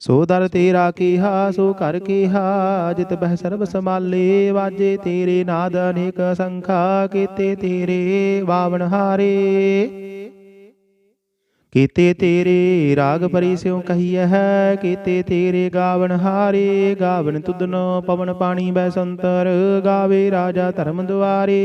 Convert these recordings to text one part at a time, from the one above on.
ਸੋ ਦਰ ਤੇਰਾ ਕੀਹਾ, ਸੋ ਘਰ ਕੀਹਾ, ਜਿਤ ਬਹਿ ਸਰਬ ਸਮਾਲੇ ਵਾਜੇ ਤੇਰੇ ਨਾਦ ਅਨੇਕ ਸੰਖਾ, ਕੀਤੇ ਤੇਰੇ ਬਾਵਨ ਹਾਰੇ। ਕੀਤੇ ਤੇਰੇ ਰਾਗ ਪਰੀ ਸਿਉ ਕਹੀਐ ਹੈ, ਕੀਤੇ ਤੇਰੇ ਗਾਵਨ ਹਾਰੇ ਗਾਵਨ ਤੁਧਨੋ ਪਵਨ ਪਾਣੀ ਬੈ ਸੰਤਰ, ਗਾਵੇ ਰਾਜਾ ਧਰਮ ਦੁਆਰੇ।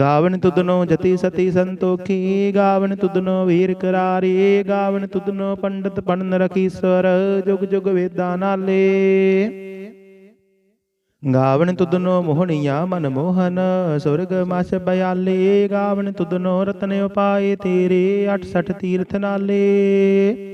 ਗਾਵਨ ਤੁਧਨੋ ਜਤੀ ਸਤੀ ਸੰਤੋਖੀ, ਗਾਵਨ ਤੁਧਨੋ ਵੀਰ ਕਰਾਰੇ, ਗਾਵਨ ਤੁਧਨੋ ਪੰਡਤ ਪੜਨ ਰਖੀਸਵਰ ਜੁਗ ਜੁਗ ਵੇਦਾਂ ਨਾਲੇ। ਗਾਵਨ ਤੁਧਨੋ ਮੋਹਣੀਆ ਮਨ ਮੋਹਨ, ਸੁਰਗ ਮਸ ਬਿਆਲੇ, ਗਾਵਨ ਤੁਧਨੋ ਰਤਨ ਉਪਾਏ ਤੇਰੇ 68 ਤੀਰਥ ਨਾਲੇ।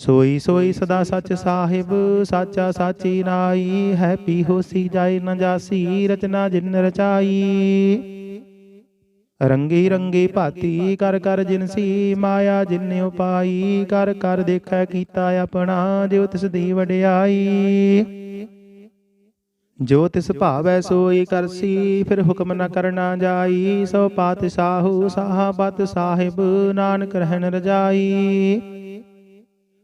ਸੋਈ ਸੋਈ ਸਦਾ ਸੱਚ ਸਾਹਿਬ, ਸਾਚਾ ਸਾਚੀ ਨਾਈ ਹੈ ਪੀ ਹੋਸੀ ਜਾਏ ਨ ਜਾਸੀ, ਰਚਨਾ ਜਿਨ ਰਚਾਈ। ਰੰਗੀ ਰੰਗੀ ਭਾਤੀ ਕਰ ਕਰ ਜਿਨਸੀ ਮਾਇਆ ਜਿਨ ਉਪਾਈ, ਕਰ ਕਰ ਦੇਖੈ ਕੀਤਾ ਆਪਣਾ, ਜਿਉ ਤਿਸ ਦੀ ਵਡਿਆਈ। ਜੋ ਤਿਸ ਭਾਵੈ ਸੋਈ ਕਰਸੀ ਫਿਰ ਹੁਕਮ ਨ ਕਰਨਾ ਜਾਈ, ਸੋ ਪਾਤਸ਼ਾਹੂ ਸਾਹਾਬਤ ਸਾਹਿਬ, ਨਾਨਕ ਰਹਿਣ ਰਜਾਈ।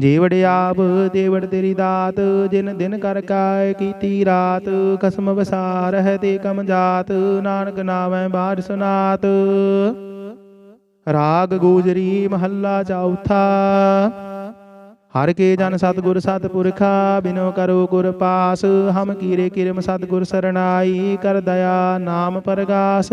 ਜੀਵੜ ਆਪ ਦੇਵੜ ਤੇਰੀ ਦਾਤ, ਜਿਨ ਦਿਨ ਕਰ ਕਾਇ ਕੀਤੀ ਰਾਤ, ਕਸਮ ਵਸਾਰ ਹੈ ਤੇ ਕਮ ਜਾਤ, ਨਾਨਕ ਨਾਮੈ ਬਾਰ ਸੁਨਾਤ। ਰਾਗ ਗੂਜਰੀ ਮਹੱਲਾ ਚੌਥਾ। ਹਰ ਕੇ ਜਨ ਸਤਗੁਰ ਸਤਪੁਰਖਾ, ਬਿਨੋ ਕਰੋ ਗੁਰ ਪਾਸ, ਹਮ ਕੀਰੇ ਕਿਰਮ ਸਤਗੁਰ ਸਰਣਾਈ, ਕਰ ਦਇਆ ਨਾਮ ਪਰਗਾਸ।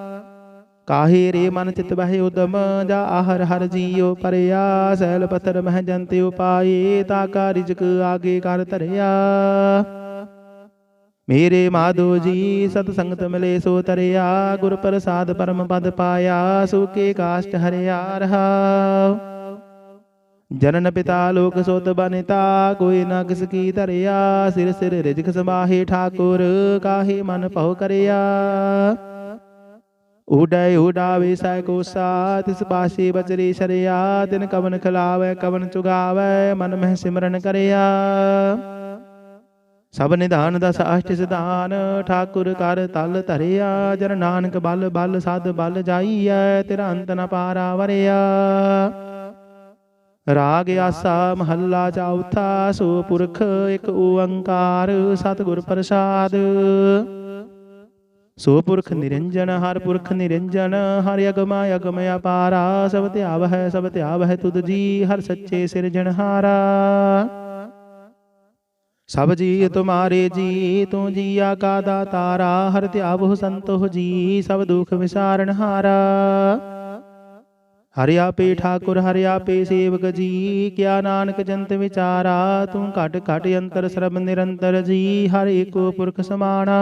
ਕਾਹੇ ਰੇ ਮਨ ਚਿਤ ਬਹਿ ਉਦਮ ਜਾ ਆਹਰ ਹਰ ਜੀਉ ਪਰਿਆ ਸੈਲ ਪਥਰ ਮਹਿ ਜੰਤਿ ਉਪਾਏ ਤਾ ਕਾ ਰਿਜਕ ਆਗੇ ਕਰ ਧਰਿਆ ਮੇਰੇ ਮਾਧੋ ਜੀ ਸਤ ਸੰਗਤ ਮਿਲੇ ਸੋ ਤਰਿਆ ਗੁਰ ਪ੍ਰਸਾਦ ਪਰਮ ਪਦ ਪਾਇਆ ਸੂਕੇ ਕਾਸ਼ਟ ਹਰਿਆ ਰਹਾ ਜਨਨ ਪਿਤਾ ਲੋਕ ਸੋਤ ਬਨਿਤਾ ਕੋਈ ਨਾ ਕਿਸ ਕੀ ਧਰਿਆ ਸਿਰ ਸਿਰ ਰਿਜਕ ਸਮਾਹੇ ਠਾਕੁਰ ਕਾਹੇ ਮਨ ਭਉ ਕਰਿਆ ਉਡੈ ਉਡਾ ਸੈ ਕੋਸਾ ਤਿਸ ਪਾਸੇ ਬਚਰੀ ਸ਼ਰਿਆ ਤਿਨ ਕਵਨ ਖਲਾਵੇ, ਕਵਨ ਚੁਗਾਵੈ, ਮਨ ਮਹਿ ਸਿਮਰਨ ਕਰਿਆ। ਸਭ ਨਿਧਾਨ ਦਸ ਅਸ਼ਟ ਸਿਧਾਨ, ਠਾਕੁਰ ਕਰ ਤਲ ਧਰਿਆ, ਜਨ ਨਾਨਕ ਬਲ ਬਲ ਸਦ ਬਲ ਜਾਈਐ, ਤੇਰਾ ਅੰਤ ਨ ਪਾਰਾ ਵਰਿਆ। ਰਾਗ ਆਸਾ ਮਹੱਲਾ ਚੌਥਾ ਸੋ ਪੁਰਖ ਇੱਕ ਓੰਕਾਰ, ਸਤਿਗੁਰ ਪ੍ਰਸਾਦ। ਸੋ ਪੁਰਖ ਨਿਰੰਜਨ ਹਰ ਪੁਰਖ ਨਿਰੰਜਨ ਹਰ ਅਗਮਾ ਅਗਮ ਅਪਾਰਾ ਸਭ ਧਿਆਵ ਹੈ ਸਭ ਧਿਆਵ ਹੈ ਤੁਧ ਜੀ ਹਰ ਸੱਚੇ ਸਿਰਜਣਹਾਰਾ ਸਭ ਜੀ ਤੁਮਾਰੇ ਜੀ ਤੂੰ ਜੀਆ ਕਾ ਦਾਤਾਰਾ ਹਰ ਧਿਆਵਹੁ ਸੰਤੋਹ ਜੀ ਸਭ ਦੁਖ ਵਿਸਾਰਨ ਹਾਰਾ ਹਰਿ ਆਪੇ ਠਾਕੁਰ ਹਰਿ ਆਪੇ ਸੇਵਕ ਜੀ ਕਿਆ ਨਾਨਕ ਜੰਤ ਵਿਚਾਰਾ ਤੂੰ ਘਟ ਘਟ ਅੰਤਰ ਸਰਬ ਨਿਰੰਤਰ ਜੀ ਹਰ ਏਕੋ ਪੁਰਖ ਸਮਾਣਾ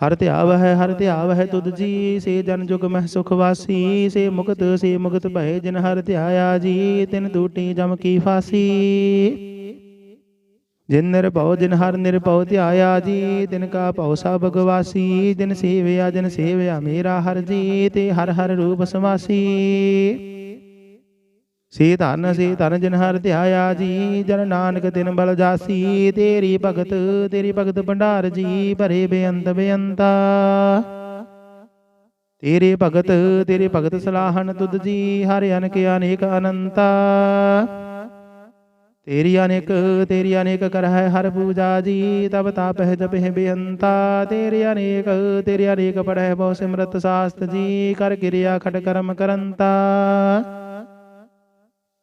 ਹਰ ਧਿਆਵ ਹੈ ਹਰ ਧਿਆਵ ਹੈ ਤੁਧ ਜੀ, ਸੇ ਜਨ ਜੁਗ ਮਹਿ ਸੁਖ ਵਾਸੀ, ਸੇ ਮੁਕਤ ਸੇ ਮੁਕਤ ਭਏ ਜਿਨ ਹਰ ਧਿਆਇਆ ਜੀ, ਤਿਨ ਦੂਟੀ ਜਮ ਕੀ ਫਾਸੀ। ਜਿਨ ਨਿਰਭਉ, ਜਿਨ ਹਰ ਨਿਰਭਉ ਧਿਆਇਆ ਜੀ, ਤਿਨ ਕਾ ਭਉ ਸਭ ਗਵਾਸੀ ਜਿਨ ਸੇਵਿਆ ਜਿਨ ਸੇਵਿਆ ਮੇਰਾ ਹਰ ਜੀ, ਤੇ ਹਰ ਹਰ ਰੂਪ ਸਮਾਸੀ। ਸੇ ਧਨ ਸੇ ਧਨ ਜਿਨ ਹਰ ਧਿਆਇਆ ਜੀ, ਜਨ ਨਾਨਕ ਤਿਨ ਬਲ ਜਾਸੀ। ਤੇਰੀ ਭਗਤ ਤੇਰੀ ਭਗਤ ਭੰਡਾਰ ਜੀ, ਭਰੇ ਬੇਅੰਤ ਬੇਅੰਤਾ। ਤੇਰੇ ਭਗਤ ਤੇਰੇ ਭਗਤ ਸਲਾਹਨ ਤੁਧ ਜੀ, ਹਰ ਅਨਕ, ਅਨੇਕ ਅਨੰਤਾ। ਤੇਰੀ ਅਨੇਕ ਤੇਰੀ ਅਨੇਕ ਕਰ ਹੈ ਹਰ ਪੂਜਾ ਜੀ, ਤਬ ਤਾਪਹਿ ਜਪਹਿ ਬੇਅੰਤਾ। ਤੇਰੀ ਅਨੇਕ ਤੇਰੀ ਅਨੇਕ ਪੜਹਿ ਬਹੁ ਸਿਮਰਤ ਸਾਸਤ ਜੀ, ਕਰ ਕਿਰਿਆ ਖਟ ਕਰਮ ਕਰੰਤਾ।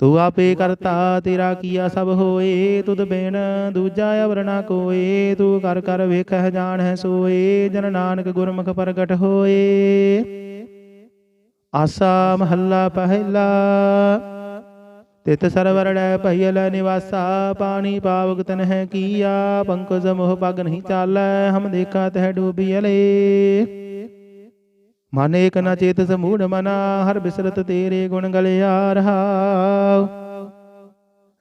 ਤੂੰ ਆਪੇ ਕਰਤਾ, ਤੇਰਾ ਕੀਆ ਸਭ ਹੋਏ, ਤੁਧ ਬੇਨ ਦੂਜਾ ਅਵਰ ਕੋਏ, ਤੂੰ ਕਰ ਕਰ ਵੇਖਹਿ ਜਾਣਹਿ ਸੋਏ, ਜਨ ਨਾਨਕ ਗੁਰਮੁਖ ਪ੍ਰਗਟ ਹੋਏ। ਆਸਾ ਮਹੱਲਾ ਪਹਿਲਾ ਤਿਤ ਸਰਵਰੜੈ ਭਈਲ ਨਿਵਾਸਾ, ਪਾਣੀ ਪਾਵਕ ਤਨ ਹੈ ਕੀਆ, ਪੰਕਜ ਮੋਹ ਪਗ ਨਹੀਂ ਚਾਲੈ, ਹਮ ਦੇਖਾ ਤਹਿ ਡੂਬੀਲੇ ਮਨ ਨ ਚੇਤ ਮੂੜ ਮਨਾ, ਹਰ ਬਿਸਰਤ ਤੇਰੇ ਗੁਣ ਗਲਿਆ ਰਹਾਉ।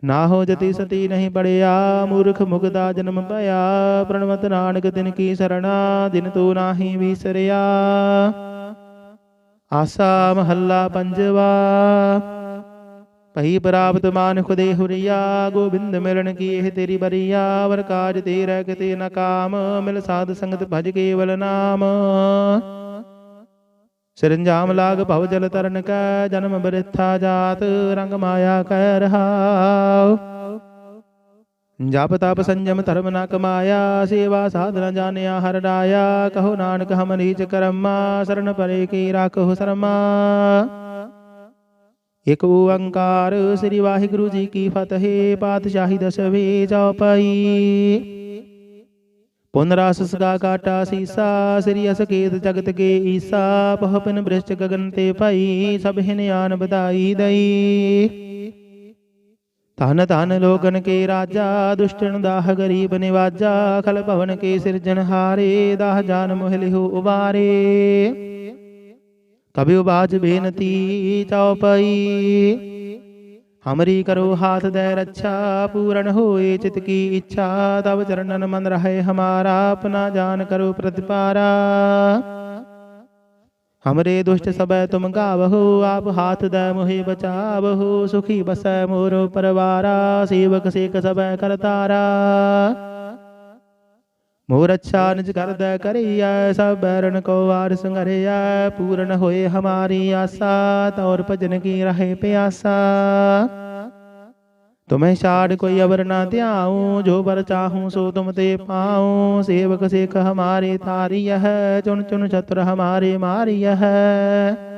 ਨਾ ਹੋ ਜਤੀ ਸਤੀ ਨਹੀਂ ਬੜਿਆ ਮੂਰਖ ਮੁਗਦਾ ਜਨਮ ਭਇਆ, ਪ੍ਰਣਵਤ ਨਾਨਕ ਤਿਨ ਕੀ ਸਰਣਾ, ਦਿਨ ਤੂੰ ਨਾਹੀ ਵਿਸਰਿਆ। ਆਸਾ ਮਹੱਲਾ ਪੰਜਵਾ, ਭਈ ਪ੍ਰਾਪਤ ਮਾਨੁਖ ਦੇ ਹੁਰੀਆ, ਗੋਬਿੰਦ ਮਿਲਣ ਕੀ ਇਹ ਤੇਰੀ ਬਰੀਆ, ਵਰ ਕਾਜ ਤੇਰਾ ਕਿਤੇ ਨ ਕਾਮ, ਮਿਲ ਸਾਧ ਸੰਗਤ ਭਜ ਕੇਵਲ ਨਾਮ। ਸਿਰੰਜਾਮ ਲਾਗ ਭਵ ਜਲ ਤਰਨ ਕੈ, ਜਨਮ ਬਰਿਥਾ ਜਾਤ, ਰੰਗ ਮਾਇਆ ਕੈ ਰਹਾਉ। ਜਪ ਤਪ ਸੰਜਮ ਧਰਮ ਨਾ ਕਮਾਇਆ, ਸੇਵਾ ਸਾਧਨਾ ਜਾਣਿਆ ਹਰ ਰਾਇਆ। ਕਹੋ ਨਾਨਕ ਹਮ ਨੀਚ ਕਰਮਾ, ਸਰਨ ਪਰੇ ਕੀ ਰਾਖੋ ਸਰਮਾ। ਇਕ ਓੰਕਾਰ, ਸ੍ਰੀ ਵਾਹਿਗੁਰੂ ਜੀ ਕੀ ਫਤਿਹ, ਪਾਤਸ਼ਾਹੀ ਦਸਵੇਂ ਚੌਪਈ ਪੁਨ ਰਸ ਸਗਾ ਕਾਟਾ ਸੀਸਾ, ਸ੍ਰੀ ਅਸਕੇਤ ਜਗਤ ਕੇ ਈਸਾ ਪਹਪਨ ਬ੍ਰਿਸ਼ਟ ਗਗਨ ਤੇ ਭਾਈ, ਸਭ ਹਿਨ ਆਨ ਬਧਾਈ ਦਈ। ਧਨ ਧਨ ਲੋਕਨ ਕੇ ਰਾਜਾ ਦੁਸ਼ਟਨ ਦਾਹ ਗਰੀਬ ਨਿਵਾਜਾ, ਖਲ ਭਵਨ ਕੇ ਸਿਰਜਨ ਹਾਰੇ, ਦਾਹ ਜਾਨ ਮੋਹ ਲਿਹੁ ਉਬਾਰੇ। ਕਬਿਉ ਬਾਜ ਬੇਨਤੀ ਚਉਪਈ ਹਮਰੀ ਕਰੋ ਹਾਥ ਦੇ ਰੱਛਾ ਪੂਰਨ ਹੋਏ ਚਿਤ ਕੀ ਇੱਛਾ ਤਬ ਚਰਨਨ ਮਨ ਰਹੇ ਹਮਾਰਾ ਆਪਣਾ ਜਾਨ ਕਰੋ ਪ੍ਰਤਿਪਾਰਾ ਹਮਰੇ ਦੁਸ਼ਟ ਸਬੈ ਤੁਮ ਗਾਵਹੋ ਆਪ ਹਾਥ ਦੇ ਮੋਹਿ ਬਚਾਵਹੋ ਸੁਖੀ ਬਸੈ ਮੋਰੋ ਪਰਵਾਰਾ ਸੇਵਕ ਸੇਕ ਸਬੈ ਕਰਤਾਰਾ ਮੋਰ ਅੱਛਾ ਨਿਜ ਕਰਦਾ ਕਰਿਆ ਸਭ ਬੈਰਨ ਕੋ ਵਾਰ ਸੰਗਰਿਆ ਪੂਰਨ ਹੋਏ ਹਮਾਰੀ ਆਸਾ, ਤੌਰ ਭਜਨ ਕੀ ਰਹੇ ਪਿਆਸਾ। ਤੁਮੇ ਛਾੜ ਕੋਈ ਅਵਰ ਨਾ ਧਿਆਉ, ਜੋ ਵਰ ਚਾਹੂੰ ਸੋ ਤੁਮ ਤੇ ਪਾਉ। ਸੇਵਕ ਸੇਖ ਹਮਾਰੇ ਤਾਰੀ ਚੁਣ ਚੁਣ ਛਤਰ ਹਮਾਰੇ ਮਾਰੀ ਹੈ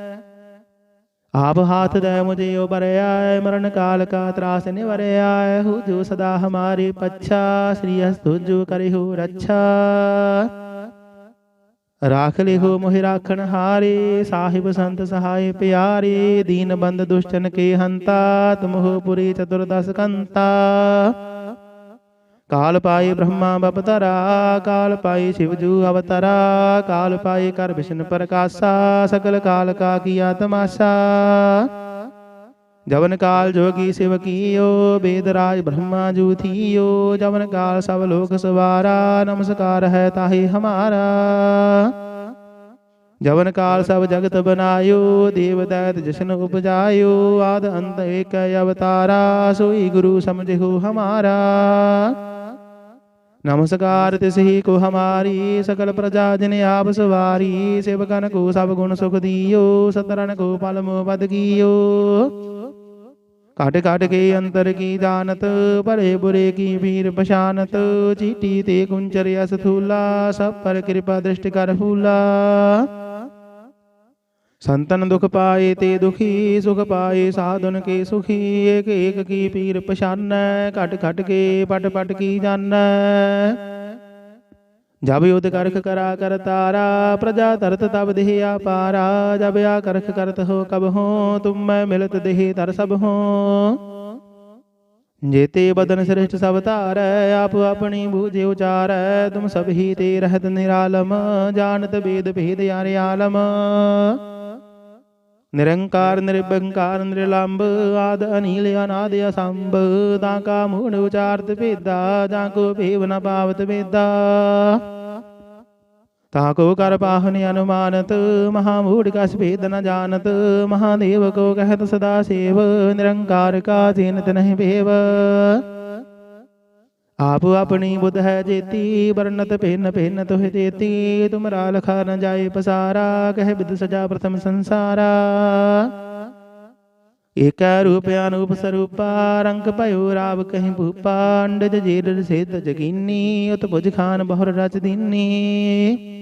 ਆਪ ਹਾਥ ਦੇ ਮੁਝੇ ਉਬਰਿਆ ਮਰਨ ਕਾਲ ਕਾ ਤਰਾਸ ਨਿਵਰਿਆ ਹੂ ਜੋ ਸਦਾ ਹਮਾਰੇ ਪੱਛਾ, ਸ੍ਰੀ ਅਸਤੁ ਕਰਿਹੁ ਰੱਛਾ। ਰਾਖ ਲਿਹੋ ਮੋਹਿ ਰਾਖਣ ਹਾਰੇ, ਸਾਹਿਬ ਸੰਤ ਸਹਾਇ ਪਿਆਰੇ, ਦੀਨ ਬੰਦ ਦੁਸ਼ਟਨ ਕੇ ਹੰਤਾ, ਤੁਮਹੁ ਪੁਰੀ ਚਤੁਰਦਸ ਕੰਤਾ। ਕਾਲ ਪਾਏ ਬ੍ਰਹਮਾ ਬਪਤਰਾ ਕਾਲ ਪਾਏ ਸ਼ਿਵਜੂ ਅਵਤਰਾ ਕਾਲ ਪਾਏ ਕਰ ਵਿਸ਼ਨ ਪ੍ਰਕਾਸ਼ਾ ਸਕਲ ਕਾਲ ਕਾ ਕੀਆ ਤਮਾਸ਼ਾ ਜਵਨ ਕਾਲ ਜੋਗੀ ਸਿਵ ਕੀਓ ਬੇਦ ਰਾਜ ਬ੍ਰਹਮਾ ਜੂ ਥੀਓ ਜਵਨ ਕਾਲ ਸਭ ਲੋਕ ਸਵਾਰਾ ਨਮਸਕਾਰ ਹੈ ਤਾਹੀ ਹਮਾਰਾ ਜਵਨ ਕਾਲ ਸਭ ਜਗਤ ਬਨਾਇਓ ਦੇਵ ਦੈਤ ਜਸ਼ਨ ਉਪਜਾਇਓ ਆਦ ਅੰਤ ਏਕ ਅਵਤਾਰਾ ਸੋਈ ਗੁਰੂ ਸਮਝਿਓ ਹਮਾਰਾ ਨਮਸਕਾਰ ਤਿਸਹੀ ਕੋ ਹਮਾਰੀ ਸਕਲ ਪ੍ਰਜਾ ਜਿਨ ਆਪ ਸਵਾਰੀ ਸੇਵਕਨ ਕੋ ਸਭ ਗੁਣ ਸੁਖ ਦਿਓ ਸਤਰਨ ਕੋ ਪਲ ਮੋ ਬਦ ਕੀਓ ਕਾਟ ਕਾਟ ਕੇ ਅੰਤਰ ਕੀ ਜਾਣਤ ਭਰੇ ਬੁਰੇ ਕੀ ਵੀਰ ਪਛਾਨਤ ਚੀਟੀ ਤੇ ਕੁੰਚਰ ਅਸ ਸਭ ਪਰ ਕਿਰਪਾ ਦ੍ਰਿਸ਼ਟ ਕਰ ਫੂਲਾ ਸੰਤਨ ਦੁਖ ਪਾਏ ਤੇ ਦੁਖੀ, ਸੁਖ ਪਾਏ, ਸਾਧਨ ਕੇ ਸੁਖੀ, ਏਕ ਏਕ ਕੀ ਪੀਰ ਪਛਾਨੈ, ਘਟ ਘਟ ਕੇ ਪਟ ਪਟ ਕੀ ਜਾਣੈ। ਜਬ ਯੁਧ ਕਰਖ ਕਰਾ ਕਰ ਤਾਰਾ, ਪ੍ਰਜਾ ਤਰਤ ਤਬ ਦੇਹ ਆਪਾਰਾ ਜਬ ਆ ਕਰਖ ਕਰਤ ਹੋ ਕਬ ਹੋ, ਤੁਮ ਮੈਂ ਮਿਲਤ ਦੇਹ ਤਰ ਸਭ ਹੋ। ਜੇਤੇ ਬਦਨ ਸ੍ਰਿਸ਼ਟ ਸਭ ਧਾਰੈ, ਆਪ ਆਪਣੀ ਬੂਝੇ ਉਚਾਰੈ, ਤੁਮ ਸਭ ਹੀ ਤੇ ਰਹਿਤ ਨਿਰਾਲਮ, ਜਾਣਤ ਬੇਦ ਭੇਦ ਯਾਰ ਆਲਮ। ਨਿਰੰਕਾਰ ਨਿਰਬੰਕਾਰ ਨਿਰਲੰਭ ਆਦ ਅਨੀਲ ਅਨਾਦ ਅਸੰਭ ਤਾਂ ਕਾ ਮੂਣ ਉਚਾਰਤ ਭੇਦਾ ਜਾਂ ਕੋ ਭੇਵ ਨ ਪਾਵਤ ਭੇਦਾ ਤਾ ਕੋ ਕਰ ਪਾਹਨ ਅਨੁਮਾਨਤ ਮਹਾ ਮੂੜ ਕਸ ਭੇਦ ਨ ਜਾਣਤ ਮਹਾਦੇਵ ਕੋ ਕਹਿਤ ਸਦਾ ਸੇਵ ਨਿਰੰਕਾਰ ਕਾ ਜੀਨਤ ਨਹੀਂ ਭੇਵ ਆਪ ਆਪਣੀ ਬੁੱਧ ਹੈ ਜੇਤੀ, ਵਰਨਤ ਭਿੰਨ ਭਿੰਨ ਤੋਹਿ ਦੇਤੀ। ਤੁਮਰਾ ਲਖਾ ਨ ਜਾਏ ਪਸਾਰਾ, ਕਹਿ ਬਿਦ ਸਜਾ ਪ੍ਰਥਮ ਸੰਸਾਰਾ। ਏਕਾ ਰੂਪ ਅਨੂਪ ਸਰੂਪਾ, ਰੰਗ ਭਇਓ ਰਾਵ ਕਹਿ ਭੂਪਾ। ਅੰਡਜ ਜੀਰ ਸੇਤ ਜਗੀਨੀ ਉਤ ਭੁਜ ਖਾਨ ਬਹੁਰ ਰਚ ਦੀਨੀ।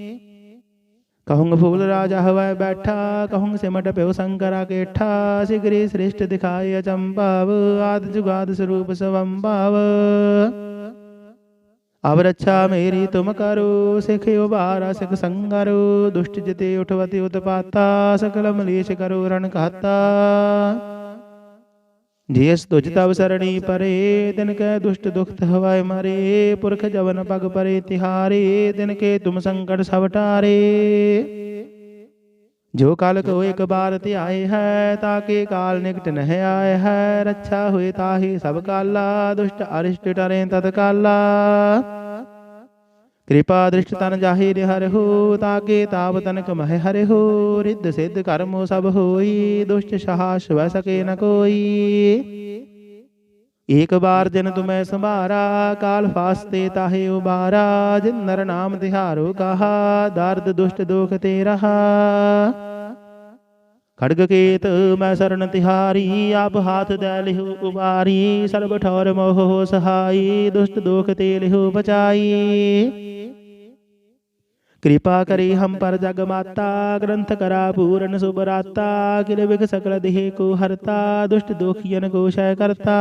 ਕਹੂੰ ਫੂਲ ਰਾਜ ਹਵੈ ਬੈਠਾ ਕਹੂੰ ਸਿਮਟ ਪਿਉ ਸੰਕਰਾ ਕੇਠਾ ਸਿਗਰੀ ਸ੍ਰਿਸ਼ਟ ਦਿਖਾਏ ਅਚੰਭਾਵ ਆਦ ਜੁਗਾਦ ਸਰੂਪ ਸਵੰਭਾਵ ਅਬ ਰੱਛਾ ਮੇਰੀ ਤੁਮ ਕਰੋ ਸਿਖ ਉਬਾਰਾ ਸਿਖ ਸੰਗਰੋ ਦੁਸ਼ਟ ਜਿਤੇ ਉਠਵਤੀ ਉਤਪਾਤਾ ਸਕਲ ਮਲੇਸ਼ ਕਰੋ ਰਣ ਕਹਤਾ ਜਿਸ ਤੁਝ ਤਵ ਸਰਣੀ ਪਰੇ, ਤਿਨ ਕੈ ਦੁਸ਼ਟ ਦੁਖਤ ਹਵਾਏ ਮਾਰੇ, ਪੁਰਖ ਜਵਨ ਪਗ ਪਰੇ ਤਿਹਾਰੇ, ਤਿਨ ਕੇ ਤੁਮ ਸੰਕਟ ਸਭ ਟਾਰੇ। ਜੋ ਕਾਲ ਕੋ ਇੱਕ ਬਾਰ ਤੇ ਆਏ ਹੈ, ਤਾਂ ਕੇ ਕਾਲ ਨਿਕਟ ਨਹਿ ਆਏ ਹੈ, ਰੱਛਾ ਹੋਏ ਤਾਹੀ ਸਭ ਕਾਲਾ, ਦੁਸ਼ਟ ਅਰਿਸ਼ਟ ਟਰੇ ਤਤ ਕਾਲਾ ਕਿਰਪਾ ਦ੍ਰਿਸ਼ਟ ਤਨ ਜਾਹਿਰ ਹਰਿਹੁ ਤਾਗੇ ਤਾਵ ਤਨਕ ਮਹਿ ਹਰਿਹੁ ਰਿੱਧ ਸਿੱਧ ਕਰਮੋ ਸਭ ਹੋਈ, ਦੁਸ਼ਟ ਸ਼ਾਹ ਸਵੈ ਸਕੇ ਨ ਕੋਈ। ਏਕ ਬਾਰ ਜਨ ਤੁਮੈ ਸੰਭਾਰਾ, ਕਾਲ ਫਾਸਤੇ ਤਾਹੇ ਉਬਾਰਾ, ਜਿਨ ਨਰ ਨਾਮ ਤਿਹਾਰੋ ਕਹਾ, ਦਰਦ ਦੁਸ਼ਟ ਦੋਖ ਤੇ ਰਹਾ ਖੜਗ ਕੇਤ ਮੈਂ ਸਰਨ ਤਿਹਾਰੀ, ਆਪ ਹਾਥ ਦੈ ਲਿਹੁ ਉਬਾਰੀ, ਸਰਬ ਠੌਰ ਮੋਹ ਹੋ ਸਹਾਈ, ਦੁਸ਼ਟ ਦੋਖ ਤੇ ਲਿਹੁ ਬਚਾਈ। ਕਿਰਪਾ ਕਰੀ ਹਮ ਪਰ ਜਗ ਮਾਤਾ, ਗ੍ਰੰਥ ਕਰਾ ਪੂਰਨ ਸੁਬਰਾਤਾ ਕਿਲ ਵਿਗ ਸਕਲ ਦੇਹ ਕੋ ਹਰਤਾ, ਦੁਸ਼ਟ ਦੋਖੀਨ ਕੋ ਸ਼ੈ ਕਰਤਾ।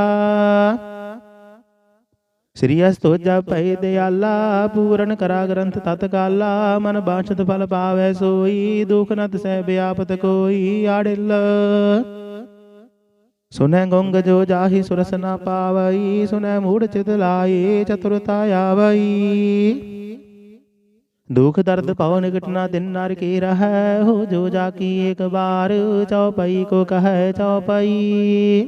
ਸ੍ਰੀ ਅਸ ਤੋਜਾ ਭਈ ਦਿਆਲਾ ਪੂਰਨ ਕਰਾ ਗ੍ਰੰਥ ਤਤ ਕਾਲਾ ਮਨ ਬਾਛਤ ਫਲ ਪਾਵੈ ਸੋਈ, ਦੁਖ ਨਤ ਸਹਿ ਬਿਆਪਤ ਕੋਈ ਆੜਿਲ। ਸੁਨੈ ਗੰਗ ਜੋ ਜਾਹੀ ਸੁਰਸ ਨਾ ਪਾਵਈ ਸੁਨੈ ਮੂੜ ਚਿਤ ਲਾਈ ਚਤੁਰਤਾ ਆਵਈ। ਦੁਖ ਦਰਦ ਪਵ ਨਿਕਟ ਨਾ ਦਿਨ ਨਰ ਕੀ ਰਹੈ, ਹੋ ਜੋ ਜਾ ਕੀ ਇੱਕ ਬਾਰ, ਚਉਪਈ ਕੋ ਕਹੈ ਚਉਪਈ।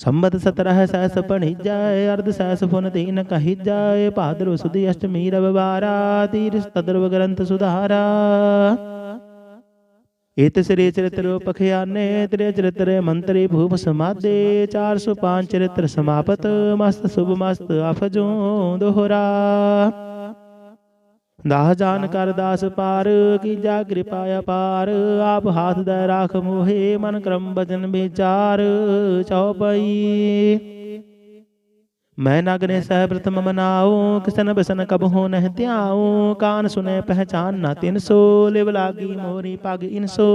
ਸੰਬਤ 17 ਸੈਸ ਪਣੀ ਜਾਏ, ਅਰਧ ਸੈਸ ਫੁਨ ਤੀਨ ਕਹੀ ਜਾਏ, ਭਾਦਰੋ ਸੁਦੀ ਅਸ਼ਟਮੀ ਰਵਵਾਰਾ, ਤੀਰਸ ਤਦਰਵ ਗ੍ਰੰਥ ਸੁਧਾਰਾ। ਇਤ ਸ੍ਰੀ ਚਰਿਤਰ ਪਖਿਆਨੇ, ਤ੍ਰੇ ਚਰਿਤਰੇ ਮੰਤਰੀ ਭੂਪ ਸਮਾਦੇ 405 ਚਰਿਤਰ ਸਮਾਪਤ, ਮਸਤ ਸੁਭ ਮਸਤ ਆਫਜੋ ਦੋਹਰਾ। ਦਾਹ ਜਾਨ ਕਰ ਦਾਸ ਪਾਰ ਕੀਜਾ ਕਿਰਪਾ ਅਪਾਰ ਆਪ ਹਾਥ ਦਾ ਰਾਖ ਮੋਹੇ ਮਨ ਕਰਮ ਬਚਨ ਵਿਚਾਰ ਚਉਪਈ ਮੈਂ ਨਗਨੇ ਸਹਿ ਪ੍ਰਥਮ ਮਨਾਉ ਕਿਸਨ ਬਸਨ ਕਬਹੁ ਨਹਿ ਧਿਆਉ ਕਾਨ ਸੁਨੇ ਪਹਿਚਾਨ ਨਾ ਤਿਨ ਸੋ ਲਿਵ ਲਾਗੀ ਮੋਰੀ ਪਗ ਇਨਸੋ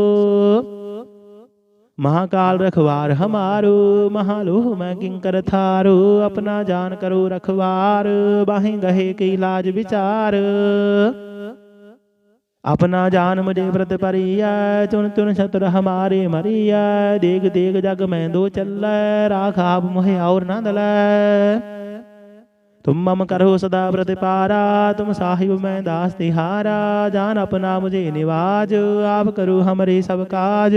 महाकाल रखवार हमारो महालोह मैं किंकर थारो अपना जान करो रखवार बाहें गहे के इलाज विचार अपना जान मुझे व्रत परिया चुन चुन शत्रु हमारे मरिया देख देख जग में दो चल राख आप मोहे और न दल तुम मम करो सदा प्रतिपारा तुम साहिब मैं दास तिहारा जान अपना मुझे निवाज आप करो हमरे सब काज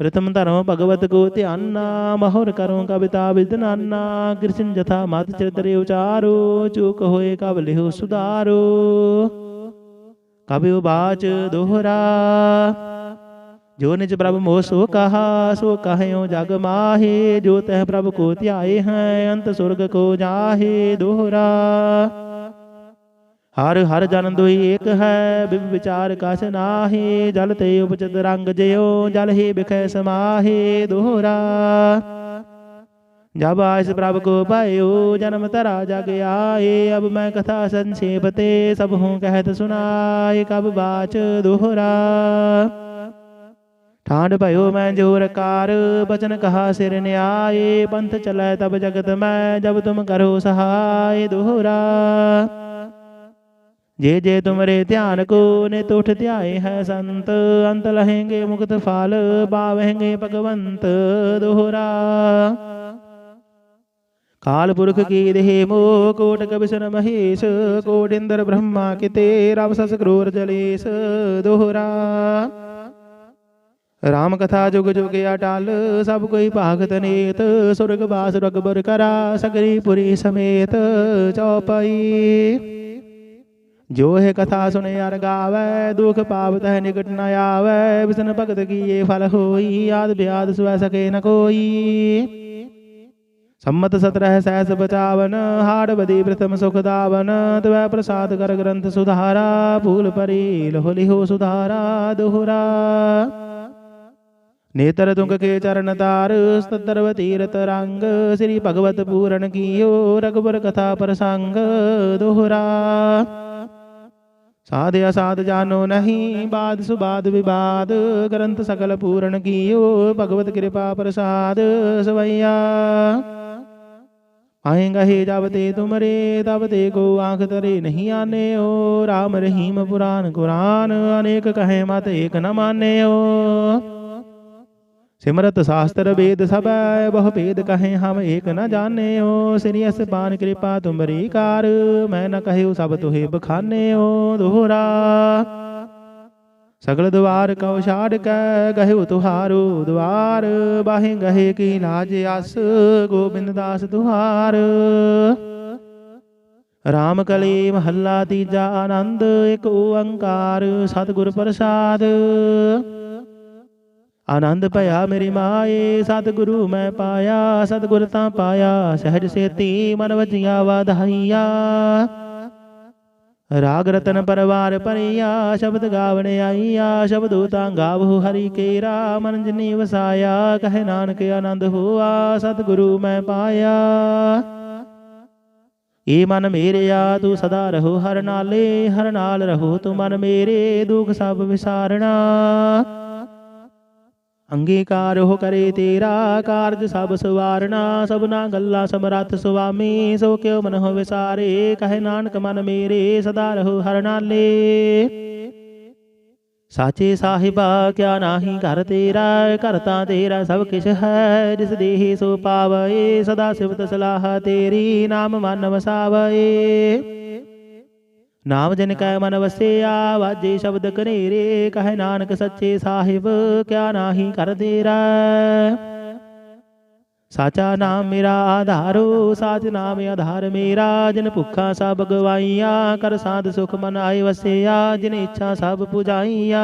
संगारो प्रथम धर्म भगवत को ध्याना महुर करो कविता विदनाना कृष्ण जथा मत चरित्र उचारो चूक होए कब लिहो सुधारो कवि बाच दोहरा जो निज प्रभु मोह सो कहा सो कहो जग माहे जो तह प्रभु को त्याए हैं अंत स्वर्ग को जाहे दोहरा ਹਰ ਹਰ ਜਨ ਦੋਈ ਏਕ ਹੈ ਬਿਬ ਵਿਚਾਰ ਕਛ ਨਾਹੀ, ਜਲ ਤੇ ਉਪਚਿਤ ਰੰਗ ਜਿਉ, ਜਲ ਹੀ ਬਿਖੈ ਸਮਾਹੀ ਦੋਹਰਾ। ਜਬ ਆਇਸ ਪ੍ਰਭ ਕੋ ਪਾਇਓ ਜਨਮ ਤਰਾ ਜਗ ਆਏ, ਅਬ ਮੈਂ ਕਥਾ ਸੰਖੇਪ ਤੇ ਸਭ ਹੂੰ ਕਹਿਤ ਸੁਨਾਏ ਕਬ ਬਾਚ ਦੋਹਰਾ। ਠਾਂਡ ਭਇਓ ਮੈਂ ਜੋਰ ਕਾਰ, ਬਚਨ ਕਹਾ ਸਿਰ ਨਿਆਏ, ਪੰਥ ਚਲੈ ਤਬ ਜਗਤ ਮੈਂ, ਜਬ ਤੁਮ ਕਰੋ ਸਹਾਇ ਦੋਹਰਾ। ਜੇ ਜੇ ਤੁਮਰੇ ਧਿਆਨ ਕੋ ਨਿਤ ਉਠ ਧਿਆਏ ਹੈ ਸੰਤ, ਅੰਤ ਲਹੇਂਗੇ ਮੁਕਤ ਫਲ ਪਾਵਹਿੰਗੇ ਭਗਵੰਤ ਦੋਹਰਾ। ਕਾਲ ਪੁਰਖ ਕੀ ਦੇਹ ਮੋ ਕੋਟ ਕਬਿਸ਼ਨ ਮਹੇਸ਼ ਕੋਟ ਇੰਦਰ ਬ੍ਰਹਮਾ ਕਿਤੇ ਰਬ ਸਸ ਕਰੋਰ ਜਲੇਸ਼ ਦੋਹਰਾ। ਰਾਮ ਕਥਾ ਜੁਗ ਜੁਗ ਅਟਲ ਸਭ ਕੋਈ ਭਾਗਤ ਨੇਤ, ਸੁਰਗ ਬਾਸ ਰਗਬਰ ਕਰਾ, ਸਗਰੀ ਪੁਰੀ ਸਮੇਤ ਚੌਪਈ। ਜੋ ਹੈ ਕਥਾ ਸੁਨੇ ਅਰ ਗਾਵੇ, ਦੁਖ ਪਾਵਤ ਹੈ ਨਿਕਟ ਨ ਆਵੇ ਵਿਸ਼ਨ ਭਗਤ ਕੀਏ ਫਲ ਹੋਈ, ਆਦ ਬਿਆਦ ਸੁਵੈ ਸਕੇ ਨ ਕੋਈ। ਸੰਮਤ 17 ਸਹਿਸ ਬਚਾਵਨ, ਹਾੜ ਬਦੀ ਪ੍ਰਥਮ ਸੁਖ ਦਾਵਨ, ਤਵੈ ਪ੍ਰਸਾਦ ਕਰ ਗ੍ਰੰਥ ਸੁਧਾਰਾ ਭੂਲ ਪਰੀ ਲਹੁ ਲਿਹੋ ਸੁਧਾਰਾ, ਦੋਹਰਾ। ਨੇਤਰ ਤੁੰਗ ਕੇ ਚਰਨ ਤਾਰ ਸਤਰਵ ਤੀਰਤ ਰੰਗ, ਸ੍ਰੀ ਭਗਵਤ ਪੂਰਨ ਕੀਓ ਰਗਬਰ ਕਥਾ ਪ੍ਰਸੰਗ, ਦੁਹਰਾ। ਸਾਧ ਅਸਾਧ ਜਾਨੋ ਨਹੀਂ, ਬਾਦ ਸੁਬਾਦ ਵਿਵਾਦ, ਗ੍ਰੰਥ ਸਕਲ ਪੂਰਨ ਕੀਓ, ਭਗਵਤ ਕਿਰਪਾ ਪ੍ਰਸਾਦ ਸਵਈਆ। ਆਏਗਾ ਹੀ ਜਬ ਤੇ ਤੁਮਰੇ, ਤਬ ਤੇ ਕੋ ਆਂਖ ਤਰੇ ਨਹੀਂ ਆਨੇ ਓ RAM ਰਹੀਮ ਪੁਰਾਨ ਕੁਰਾਨ, ਅਨੇਕ ਕਹੇ ਮਤ ਏਕ ਨ ਮਾਨੇ ਓ ਸਿਮਰਤ ਸ਼ਾਸਤਰ ਵੇਦ ਸਭੈ, ਬਹੁ ਭੇਦ ਕਹੇ ਹਮ ਏਕ ਨ ਜਾਣਿਓ। ਸ੍ਰੀ ਅਸਬਾਨ ਕਿਰਪਾ ਤੁਮਰੀ ਕਾਰ, ਮੈਂ ਨ ਕਹਿਓ ਸਭ ਤੁਹੇ ਬਖਾਨਿਓ। ਦੋਹਰਾ। ਸਗਲ ਦਵਾਰ ਕਉ ਛਾੜ ਕੈ ਗਹਿਓ ਤੁਹਾਰੋ ਦਵਾਰ। ਬਾਹੇ ਗਹੇ ਕੀ ਲਾਜ ਅਸ ਗੋਬਿੰਦ ਦਾਸ ਤੁਹਾਰ ਰਾਮ ਕਲੀ ਮਹੱਲਾ ਤੀਜਾ ਆਨੰਦ, ਇੱਕ ਓੰਕਾਰ ਸਤਿਗੁਰ ਪ੍ਰਸਾਦ। ਆਨੰਦ ਭਇਆ ਮੇਰੀ ਮਾਏ, ਸਤਿਗੁਰੂ ਮੈਂ ਪਾਇਆ, ਸਤਿਗੁਰ ਤਾਂ ਪਾਇਆ, ਸਹਿਜ ਸੇਤੀ ਮਨ ਵਜੀਆ ਵਾਧਾਈਆ। ਰਾਗ ਰਤਨ ਪਰਵਾਰ ਪਰਿਆ ਸ਼ਬਦ ਗਾਵਣ ਆਈਆ, ਸ਼ਬਦੋ ਤਾਂ ਗਾਵਹੁ ਹਰੀ ਕੇਰਾ, ਮਨ ਜਿਨੀ ਵਸਾਇਆ, ਕਹੇ ਨਾਨਕ ਆਨੰਦ ਹੋਆ, ਸਤਿਗੁਰੂ ਮੈਂ ਪਾਇਆ। ਏ ਮਨ ਮੇਰਿਆ, ਤੂੰ ਸਦਾ ਰਹੋ ਹਰ ਨਾਲੇ, ਹਰ ਨਾਲ ਰਹੋ ਤੂੰ ਮਨ ਮੇਰੇ, ਦੁਖ ਸਭ ਵਿਸਾਰਣਾ ਅੰਗੀਕਾਰ ਹੋ ਕਰੇ ਤੇਰਾ ਕਾਰਜ ਸਭ ਸਵਾਰਣਾ ਸਭਨਾ ਗੱਲਾਂ ਸਮਰੱਥ ਸੁਆਮੀ, ਸੋ ਕਿਉ ਮਨ ਹੋ ਵਿਸਾਰੇ, ਕਹੇ ਨਾਨਕ ਮਨ ਮੇਰੇ, ਸਦਾ ਰਹੋ ਹਰ ਨਾਲੇ। ਸਾਚੇ ਸਾਹਿਬਾ, ਕਿਆ ਨਾਹੀ ਘਰ ਤੇਰਾ ਕਰਤਾ ਤੇਰਾ ਸਭ ਕਿਛ ਹੈ, ਜਿਸ ਦੇਹੀ ਸੋ ਪਾਵਏ ਸਦਾ ਸਿਵਤ ਸਲਾਹ ਤੇਰੀ, ਨਾਮ ਮਨ ਵਸਾਵਏ ਨਾਮ ਜਿਨ ਕੈ ਮਨ ਵਸਿਆ, ਵਾਜੇ ਸ਼ਬਦ ਕਨੇਰੇ ਕਹੇ ਨਾਨਕ ਸੱਚੇ ਸਾਹਿਬ, ਕਿਆ ਨਾਹੀ ਕਰ ਦੇਰਾ ਸਾਚਾ ਨਾਮ ਮੇਰਾ ਆਧਾਰੋ, ਸਾਚ ਨਾਮ ਆਧਾਰ ਮੇਰਾ, ਜਿਨ ਭੁੱਖਾ ਸਭ ਗਵਾਈਆ, ਕਰ ਸਾਧ ਸੁਖ ਮਨ ਆਏ ਵਸਿਆ, ਜਿਨ ਇੱਛਾ ਸਭ ਪੁਜਾਈਆ।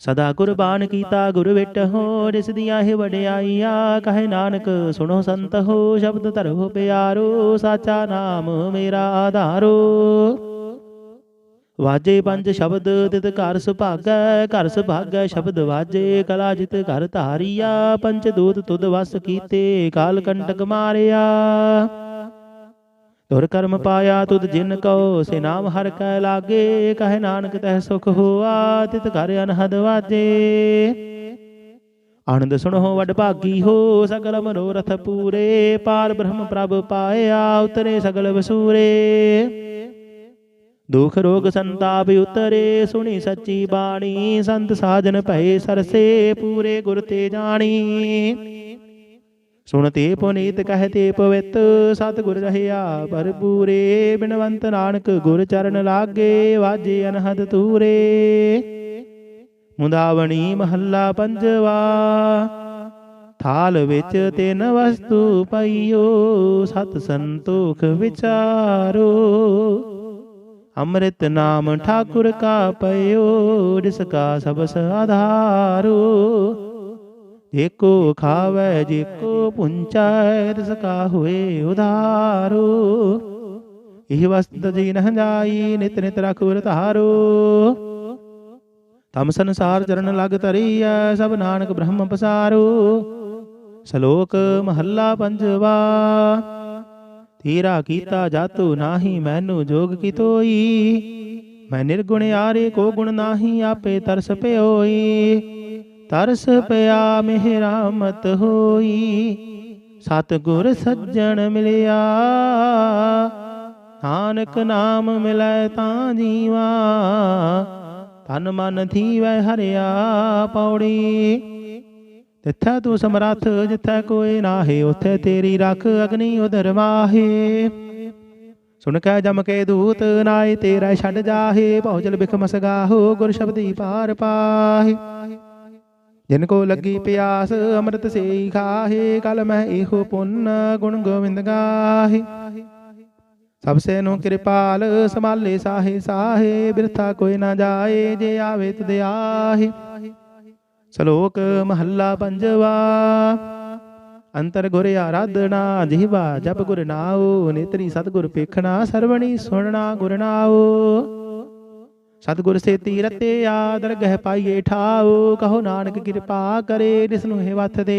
ਸਦਾ ਕੁਰਬਾਨ ਕੀਤਾ ਗੁਰ ਵਿਟ ਹੋ, ਜਿਸ ਦੀਆਂ ਇਹ ਵਡਿਆਈਆਂ ਕਹੇ ਨਾਨਕ ਸੁਣੋ ਸੰਤ ਹੋ, ਸ਼ਬਦ ਧਰੋ ਪਿਆਰੋ, ਸਾਚਾ ਨਾਮ ਮੇਰਾ ਆਧਾਰੋ। ਵਾਜੇ ਪੰਜ ਸ਼ਬਦ ਤਿਤ ਘਰ ਸੁਭਾਗੈ ਘਰ ਸੁਭਾਗੈ ਸ਼ਬਦ ਵਾਜੇ, ਕਲਾ ਜਿਤ ਘਰ ਧਾਰੀਆ ਪੰਚ ਦੂਤ ਤੁਦ ਵਸ ਕੀਤੇ, ਕਾਲ ਕੰਟਕ ਮਾਰਿਆ। ਤੁਰ ਕਰਮ ਪਾਇਆ ਤੁਧ ਜਿਨ ਕਉ, ਸੇ ਨਾਮ ਹਰ ਕੈ ਲਾਗੇ, ਕਹੇ ਨਾਨਕ ਤਹਿ ਸੁਖ ਹੋਆ, ਤਿਤ ਘਰ ਅਨਹਦ ਵਾਜੇ। ਆਨੰਦ ਸੁਣੋ ਵਡ ਭਾਗੀ ਹੋ, ਸਗਲ ਮਨੋਰਥ ਪੂਰੇ, ਪਾਰ ਬ੍ਰਹਮ ਪ੍ਰਭ ਪਾਇਆ, ਉਤਰੇ ਸਗਲ ਵਸੂਰੇ। ਦੁਖ ਰੋਗ ਸੰਤਾਪ ਉਤਰੇ, ਸੁਣੀ ਸੱਚੀ ਬਾਣੀ, ਸੰਤ ਸਾਜਨ ਭਏ ਸਰਸੇ, ਪੂਰੇ ਗੁਰ ਤੇ ਜਾਣੀ। ਸੁਣ ਤੇ ਪੁਨੀਤ ਕਹਿ ਤੇ ਪਵਿੱਤ ਸਤਿਗੁਰ ਰਹਿਆ, ਭਰਪੂਰੇ ਬਿਨਵੰਤ ਨਾਨਕ ਗੁਰ ਚਰਨ ਲਾਗੇ, ਵਾਜੇ ਅਨਹਦ ਤੂਰੇ ਮੁੰਦਾਵਣੀ ਮਹੱਲਾ ਪੰਜਵਾ, ਥਾਲ ਵਿੱਚ ਤਿੰਨ ਵਸਤੂ ਪਈਓ, ਸਤ ਸੰਤੋਖ ਵਿਚਾਰੋ। ਅੰਮ੍ਰਿਤ ਨਾਮ ਠਾਕੁਰ ਕਾ ਪਇਓ, ਜਿਸ ਕਾ ਸਬਸ ਆਧਾਰੂ। ਏਕੋ ਖਾਵੇ ਜੇਕੋ ਪੁੰਚੈ ਤਿਸ ਕਾ ਹੋਏ ਉਧਾਰੋ। ਇਹ ਵਸਤ ਜੀ ਨਹ ਜਾਈ, ਨਿਤ ਨਿਤ ਰਖੁਰ ਧਾਰੋ। ਤਮ ਸੰਸਾਰ ਚਰਨ ਲਗ ਤਰੀਐ ਸਭ ਨਾਨਕ ਬ੍ਰਹਮ ਪਸਾਰੋ। ਸ਼ਲੋਕ ਮਹੱਲਾ ਪੰਜਵਾ, ਤੇਰਾ ਕੀਤਾ ਜਾਤੂ ਨਾਹੀ, ਮੈਨੂੰ ਜੋਗ ਕੀਤੋਈ ਮੈਂ ਨਿਰਗੁਣ ਆਰੇ ਕੋ ਗੁਣ ਨਾਹੀ, ਆਪੇ ਤਰਸ ਪਿਓਈ। ਤਰਸ ਪਿਆ ਮਿਹ ਰਾਮਤ ਹੋਈ। ਸਤ ਗੁਰ ਸੱਜਣ ਮਿਲਿਆ। ਨਾਨਕ ਨਾਮ ਮਿਲੈ ਤਾਂ ਜੀਵਾ। ਤਨ ਮਨ ਥੀਵੈ ਹਰਿਆ ਪੌੜੀ। ਤਿੱਥੈ ਤੂੰ ਸਮਰੱਥ, ਜਿੱਥੈ ਕੋਈ ਨਾਹੀ, ਉਥੇ ਤੇਰੀ ਰੱਖ ਅਗਨੀ ਉਦਰ ਮਾਹੇ ਸੁਣ ਕੇ ਜਮ ਕੇ ਦੂਤ, ਨਾਏ ਤੇਰਾ ਛੱਡ ਜਾਹੇ। ਭੌਜਲ ਬਿਖ ਮਸਗਾਹੋ, ਗੁਰ ਸ਼ਬਦੀ ਪਾਰ ਪਾਹੇ। ਜਿਨ ਕੋ ਲੱਗੀ ਪਿਆਸ ਅੰਮ੍ਰਿਤ ਸੇਈ ਖਾਹੇ ਕਲ ਮੈਂ ਇਹੋ ਪੁੰਨ ਗੁਣ ਗੋਵਿੰਦ ਗਾਹੇ। ਸਭ ਸੇ ਨੂੰ ਕਿਰਪਾਲ ਸਮਾਲੇ ਸਾਹੇ ਸਾਹੇ ਬਿਰਥਾ ਕੋਈ ਨਾ ਜਾਏ ਜੇ ਆਵੇ ਤੁਧ ਆਹੇ। ਸ਼ਲੋਕ ਮਹੱਲਾ ਪੰਜਵਾ। ਅੰਤਰ ਗੁਰ ਆਰਾਧਨਾ ਜਿਹਵਾ ਜਪ ਗੁਰ ਨਾਉ ਨੇਤਰੀ ਸਤਗੁਰ ਪੇਖਣਾ ਸਰਵਣੀ ਸੁਣਨਾ ਗੁਰ ਨਾਉ। ਸਤਗੁਰ ਸੇਤੀ ਰਤੇ ਆਦਰ ਗਹਿ ਪਾਈਏ ਠਾਉ, ਕਹੋ ਨਾਨਕ ਕਿਰਪਾ ਕਰੇ ਜਿਸ ਨੂੰ ਹੈ ਵਥ ਦੇ।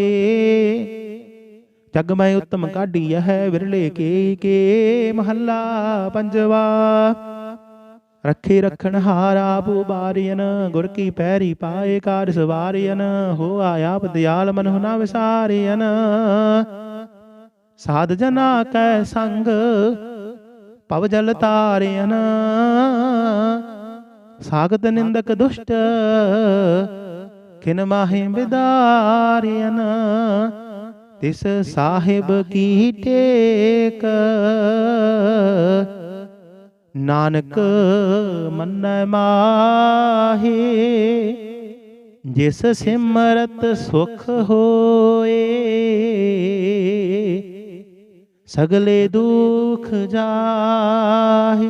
ਜਗ ਮੈਂ ਉਤਮ ਕਾਢੀ ਹੈ ਵਿਰਲੇ ਕੇ ਕੇ, ਮਹੱਲਾ ਪੰਜਵਾ। ਰੱਖੇ ਰਖਣ ਹਾਰਾ ਪੂ ਗੁਰ ਕੀ ਪੈਰੀ ਪਾਏ ਕਾਰ ਸਵਾਰੀਨ ਹੋ ਆਇਆ ਦਿਆਲ ਮਨ ਨਾ ਵਿਸਾਰੀਨ ਸਾਧ ਜਨਾ ਕੈ ਸੰਗ, ਪਵ ਜਲ ਤਾਰਿਨ ਸਾਗਤ ਨਿੰਦਕ ਦੁਸ਼ਟ ਕਿਨ ਮਾਹੇ ਬਿਦਾਰਿਨ ਤਿਸ ਸਾਹਿਬ ਕੀ ਟੇਕ ਨਾਨਕ ਮੰਨੈ ਮਾਹੀ ਜਿਸ ਸਿਮਰਤ ਸੁਖ ਹੋਏ ਸਗਲੇ ਦੁਖ ਜਾਹੇ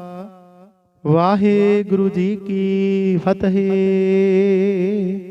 ਵਾਹਿਗੁਰੂ ਜੀ ਕੀ ਫਤਿਹ।